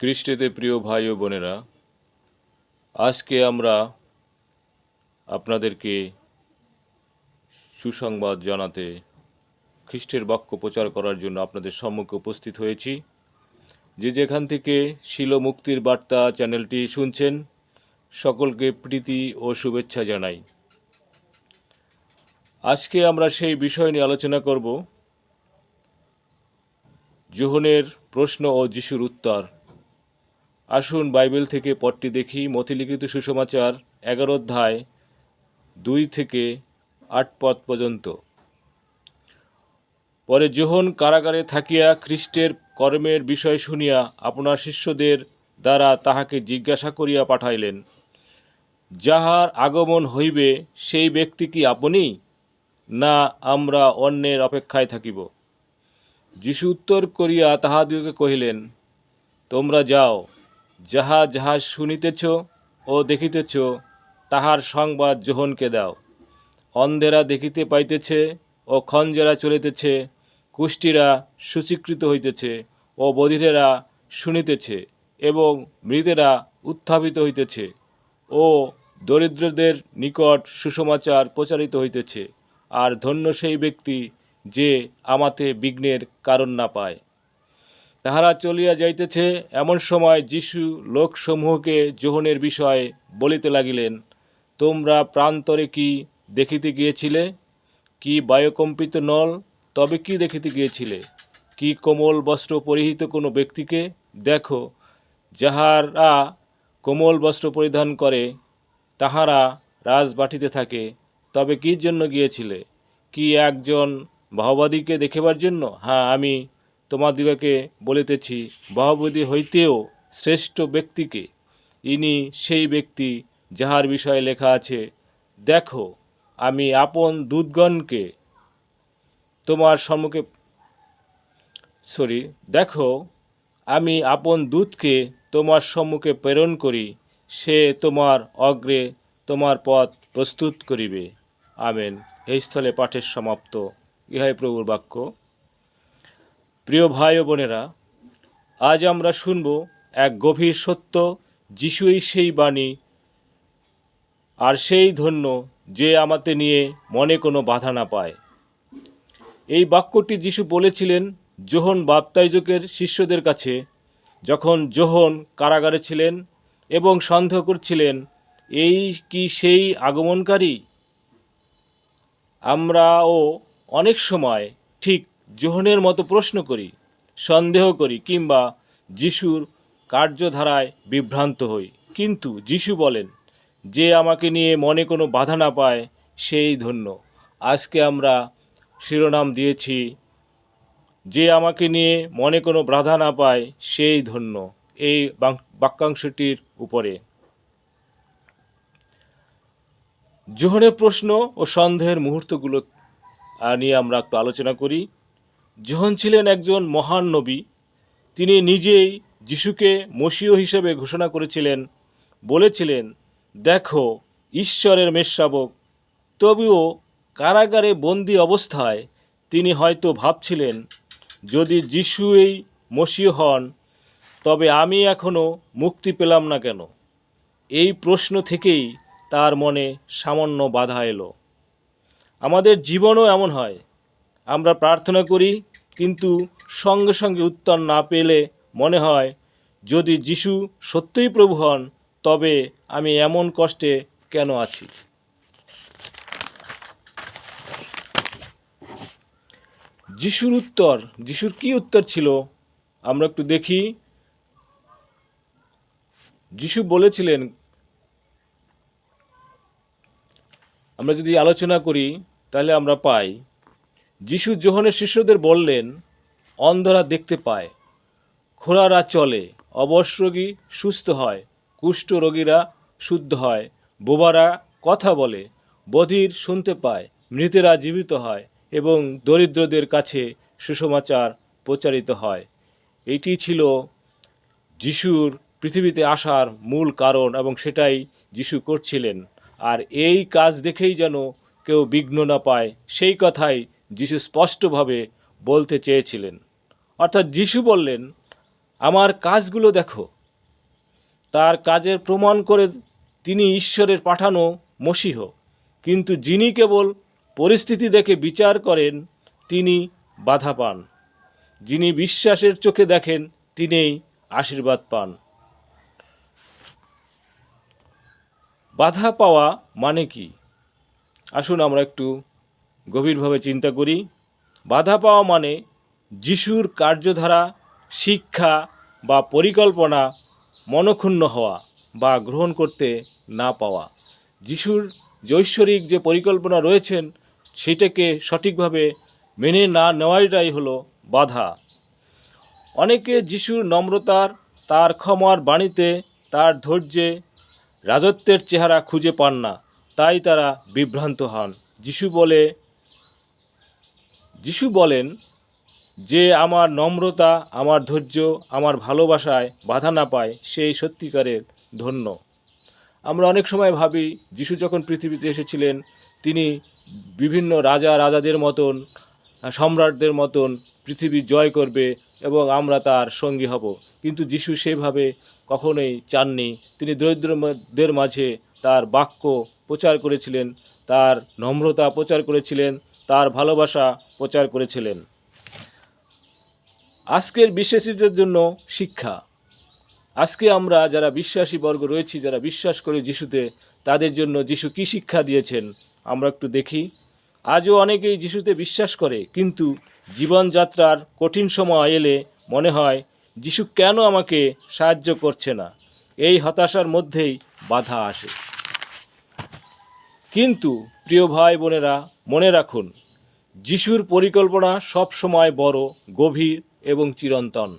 খ্রিস্টেতে প্রিয় ভাই ও বোনেরা, আজকে আমরা আপনাদেরকে সুসংবাদ জানাতে, খ্রিস্টের বাক্য প্রচার করার জন্য আপনাদের সম্মুখে উপস্থিত হয়েছি। যে যেখান থেকে শিল মুক্তির বার্তা চ্যানেলটি শুনছেন, সকলকে প্রীতি ও শুভেচ্ছা জানাই। আজকে আমরা সেই বিষয় নিয়ে আলোচনা করব, জোহনের প্রশ্ন ও যিশুর উত্তর। আসুন বাইবেল থেকে পটটি দেখি। মতিলিখিত সুসমাচার, এগারো অধ্যায়, দুই থেকে আট পদ পর্যন্ত। পরে যোহন কারাগারে থাকিয়া খ্রিস্টের কর্মের বিষয় শুনিয়া আপনার শিষ্যদের দ্বারা তাহাকে জিজ্ঞাসা করিয়া পাঠাইলেন, যাহার আগমন হইবে, সেই ব্যক্তি কি আপনি? না, আমরা অন্যের অপেক্ষায় থাকিব। যিশু উত্তর করিয়া তাহাদিগকে কহিলেন, তোমরা যাও। যাহা যাহা শুনিতেছ ও দেখিতেছ, তাহার সংবাদ যোহনকে দাও। অন্ধেরা দেখিতে পাইতেছে ও খঞ্জেরা চলিতেছে, কুষ্টিরা সুচিকৃত হইতেছে ও বধিরেরা শুনিতেছে এবং মৃতেরা উত্থাপিত হইতেছে ও দরিদ্রদের নিকট সুসমাচার প্রচারিত হইতেছে। আর ধন্য সেই ব্যক্তি যে আমাতে বিঘ্নের কারণ না পায়। তাহারা চলিয়া যাইতেছে, এমন সময় যিশু লোকসমূহকে যোহনের বিষয়ে বলিতে লাগিলেন, তোমরা প্রান্তরে কি দেখিতে গিয়েছিলে? কি বায়ুকম্পিত নল? তবে কি দেখিতে গিয়েছিলে? কি কোমল বস্ত্র পরিহিত কোনো ব্যক্তিকে? দেখো, যাহারা কোমল বস্ত্র পরিধান করে, তাহারা রাজবাটিতে থাকে। তবে কি জন্য গিয়েছিলে? কি একজন ভাওবাদীকে দেখিবার জন্য? হ্যাঁ আমি তোমাদিগকে বলিতেছি ভাওবাদী হইতেও শ্রেষ্ঠ ব্যক্তিকে। ইনি সেই ব্যক্তি যাহার বিষয়ে লেখা আছে, দেখো, আমি আপন দুধগণকে তোমার সম্মুখে সরি দেখো, আমি আপন দূতকে তোমার সম্মুখে প্রেরণ করি, সে তোমার অগ্রে তোমার পথ প্রস্তুত করিবে। আমেন। এই স্থলে পাঠের সমাপ্ত। ইহাই প্রভুর বাক্য। প্রিয় ভাই ও বোনেরা, আজ আমরা শুনব এক গভীর সত্য যিশুই সেই বাণী, আর সেই ধন্য যে আমাতে নিয়ে মনে কোনো বাধা না পায়। এই বাক্যটি যিশু বলেছিলেন যোহন বাপ্তাইজকের শিষ্যদের কাছে, যখন যোহন কারাগারে ছিলেন এবং সন্দেহ করছিলেন, এই কি সেই আগমনকারী? আমরাও অনেক সময় ঠিক যোহনের মতো প্রশ্ন করি, সন্দেহ করি কিংবা যিশুর কার্যধারায় বিভ্রান্ত হই। কিন্তু যিশু বলেন, যে আমাকে নিয়ে মনে কোনো বাধা না পায়, সেই ধন্য। আজকে আমরা শিরোনাম দিয়েছি, যে আমাকে নিয়ে মনে কোনো বাধা না পায়, সেই ধন্য। এই বাক- বাক্যাংশটির উপরে। জোহনের প্রশ্ন ও সন্দেহের মুহূর্তগুলো নিয়ে আমরা একটু আলোচনা করি। জোহন ছিলেন একজন মহান নবী, তিনি নিজেই যিশুকে মসীয় হিসেবে ঘোষণা করেছিলেন, বলেছিলেন, দেখো, ঈশ্বরের মেষশাবক। তবুও কারাগারে বন্দি অবস্থায় তিনি হয়তো ভাবছিলেন, যদি যিশু এই মসীয় হন, তবে আমি এখনও মুক্তি পেলাম না কেন? এই প্রশ্ন থেকেই তার মনে সামান্য বাধা এলো। আমাদের জীবনও এমন হয়। আমরা প্রার্থনা করি কিন্তু সঙ্গে সঙ্গে উত্তর না পেলে মনে হয়, যদি যিশু সত্যই প্রভু হন, তবে আমি এমন কষ্টে কেন আছি? যিশুর উত্তর, যিশুর কি উত্তর ছিল? আমরা একটু দেখি। যিশু বলেছিলেন, আমরা যদি আলোচনা করি, তাহলে আমরা পাই যিশু যোহনের শিষ্যদের বললেন, অন্ধরা দেখতে পায় খোড়ারা চলে, অবশ রোগী সুস্থ হয়, কুষ্ঠ রোগীরা শুদ্ধ হয়, বোবারা কথা বলে, বধির শুনতে পায়, মৃতেরা জীবিত হয় এবং দরিদ্রদের কাছে সুসমাচার প্রচারিত হয়। এটি ছিল যিশুর পৃথিবীতে আসার মূল কারণ এবং সেটাই যিশু করছিলেন। আর এই কাজ দেখেই যেন কেউ বিঘ্ন না পায়, সেই কথাই যিশু স্পষ্টভাবে বলতে চেয়েছিলেন। অর্থাৎ যিশু বললেন, আমার কাজগুলো দেখো। তার কাজের প্রমাণ করে তিনি ঈশ্বরের পাঠানো মসিহ। কিন্তু যিনি কেবল পরিস্থিতি দেখে বিচার করেন, তিনি বাধা পান। যিনি বিশ্বাসের চোখে দেখেন, তিনিই আশীর্বাদ পান। বাধা পাওয়া মানে কি? আসুন আমরা একটু গভীরভাবে চিন্তা করি। বাধা পাওয়া মানে যিশুর কার্যধারা, শিক্ষা বা পরিকল্পনা মনক্ষুণ্ণ হওয়া বা গ্রহণ করতে না পাওয়া। যিশুর জৈশ্বরিক যে পরিকল্পনা রয়েছেন, সেটাকে সঠিকভাবে মেনে না নেওয়াটাই হলো বাধা। অনেকে যিশুর নম্রতার, তার ক্ষমার বাণীতে তার ধৈর্যে রাজত্বের চেহারা খুঁজে পান না, তাই তারা বিভ্রান্ত হন। যিশু বলে যিশু বলেন যে আমার নম্রতা, আমার ধৈর্য, আমার ভালোবাসায় বাধা না পায়, সেই সত্যিকারের ধন্য। আমরা অনেক সময় ভাবি, যিশু যখন পৃথিবীতে এসেছিলেন, তিনি বিভিন্ন রাজা, রাজাদের মতন, সম্রাটদের মতন পৃথিবী জয় করবে এবং আমরা তার সঙ্গী হব। কিন্তু যিশু সেভাবে কখনোই চাননি। তিনি দরিদ্রদের মাঝে তার বাক্য প্রচার করেছিলেন, তার নম্রতা প্রচার করেছিলেন, তার ভালোবাসা প্রচার করেছিলেন। আজকের বিশ্বাসীদের জন্য শিক্ষা। আজকে আমরা যারা বিশ্বাসী বর্গ রয়েছি, যারা বিশ্বাস করে যিশুতে, তাদের জন্য যিশু কী শিক্ষা দিয়েছেন, আমরা একটু দেখি। আজও অনেকেই যিশুতে বিশ্বাস করে, কিন্তু জীবনযাত্রার কঠিন সময় এলে মনে হয়, যিশু কেন আমাকে সাহায্য করছে না? এই হতাশার মধ্যেই বাধা আসে। কিন্তু, প্রিয় ভাই বোনেরা, মনে রাখুন যিশুর পরিকল্পনা সব সময় বড়, গভীর এবং চিরন্তন।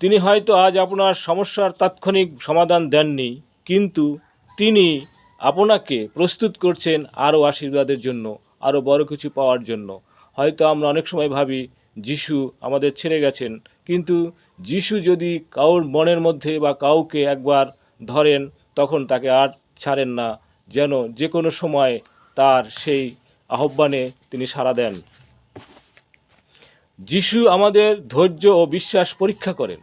তিনি হয়তো আজ আপনার সমস্যার তাৎক্ষণিক সমাধান দেননি, কিন্তু তিনি আপনাকে প্রস্তুত করছেন আরও আশীর্বাদের জন্য, আরও বড় কিছু পাওয়ার জন্য। হয়তো আমরা অনেক সময় ভাবি, যিশু আমাদের ছেড়ে গেছেন। কিন্তু যিশু যদি কাউর মনের মধ্যে বা কাউকে একবার ধরেন, তখন তাকে আর ছাড়েন না, যেন যে কোনো সময় তার সেই আহ্বানে তিনি সাড়া দেন। যিশু আমাদের ধৈর্য ও বিশ্বাস পরীক্ষা করেন।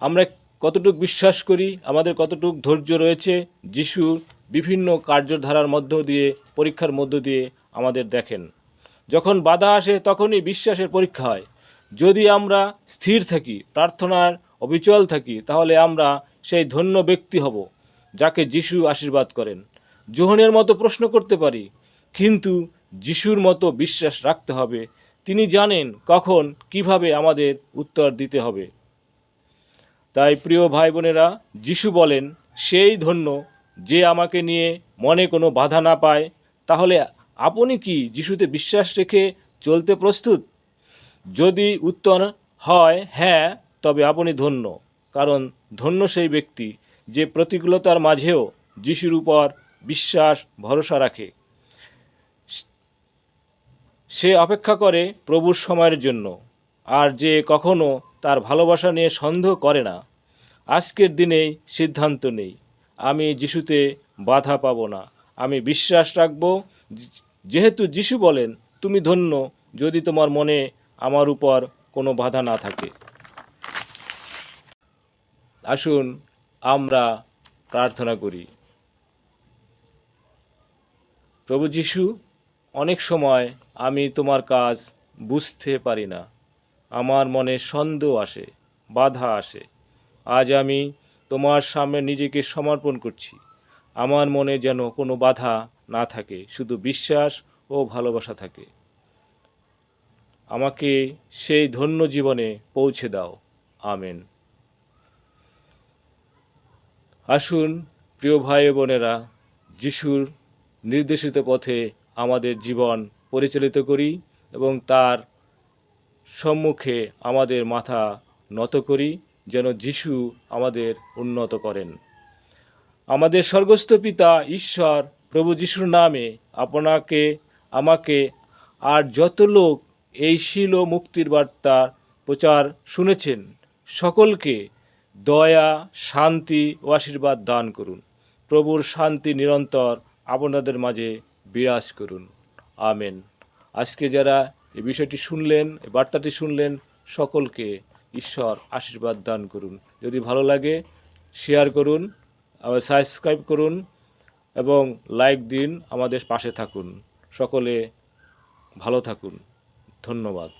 আমরা কতটুক বিশ্বাস করি, আমাদের কতটুক ধৈর্য রয়েছে, যিশু বিভিন্ন কার্যধারার মধ্য দিয়ে, পরীক্ষার মধ্য দিয়ে আমাদের দেখেন। যখন বাধা আসে, তখনই বিশ্বাসের পরীক্ষা হয়। যদি আমরা স্থির থাকি, প্রার্থনার অবিচল থাকি, তাহলে আমরা সেই ধন্য ব্যক্তি হব, যাকে যিশু আশীর্বাদ করেন। যোহনের মতো প্রশ্ন করতে পারি। কিন্তু যিশুর মতো বিশ্বাস রাখতে হবে। তিনি জানেন কখন কীভাবে আমাদের উত্তর দিতে হবে। তাই প্রিয় ভাই বোনেরা যিশু বলেন, সেই ধন্য যে আমাকে নিয়ে মনে কোনো বাধা না পায়। তাহলে আপনি কি যিশুতে বিশ্বাস রেখে চলতে প্রস্তুত? যদি উত্তর হয় হ্যাঁ তবে আপনি ধন্য। কারণ ধন্য সেই ব্যক্তি যে প্রতিকূলতার মাঝেও যিশুর উপর বিশ্বাস, ভরসা রাখে। সে অপেক্ষা করে প্রভুর সময়ের জন্য, আর যে কখনো তার ভালোবাসা নিয়ে সন্দেহ করে না। আজকের দিনেই সিদ্ধান্ত নেই, আমি যিশুতে বাধা পাব না। আমি বিশ্বাস রাখব, যেহেতু যিশু বলেন, তুমি ধন্য যদি তোমার মনে আমার উপর কোনো বাধা না থাকে। আসুন আমরা প্রার্থনা করি। প্রভু যিশু, অনেক সময় আমি তোমার কাজ বুঝতে পারি না। আমার মনে সন্দেহ আসে, বাধা আসে। আজ আমি তোমার সামনে নিজেকে সমর্পণ করছি। আমার মনে যেন কোনো বাধা না থাকে, শুধু বিশ্বাস ও ভালোবাসা থাকে। আমাকে সেই ধন্য জীবনে পৌঁছে দাও। আমেন। আসুন, প্রিয় ভাই বোনেরা, যিশুর নির্দেশিত পথে আমাদের জীবন পরিচালিত করি এবং তার সম্মুখে আমাদের মাথা নত করি, যেন যিশু আমাদের উন্নত করেন। আমাদের স্বর্গস্থ পিতা ঈশ্বর প্রভু যিশুর নামে আপনাকে, আমাকে আর যত লোক এই শিল মুক্তির বার্তা প্রচার শুনেছেন, সকলকে দয়া, শান্তি ও আশীর্বাদ দান করুন। প্রভুর শান্তি নিরন্তর আপনাদের মাঝে বিরাজ করুন। আমেন। আজকে যারা এই বিষয়টি শুনলেন বার্তাটি শুনলেন, সকলকে ঈশ্বর আশীর্বাদ দান করুন। যদি ভালো লাগে শেয়ার করুন, আবার সাবস্ক্রাইব করুন এবং লাইক দিন, আমাদের পাশে থাকুন। সকলে ভালো থাকুন। ধন্যবাদ।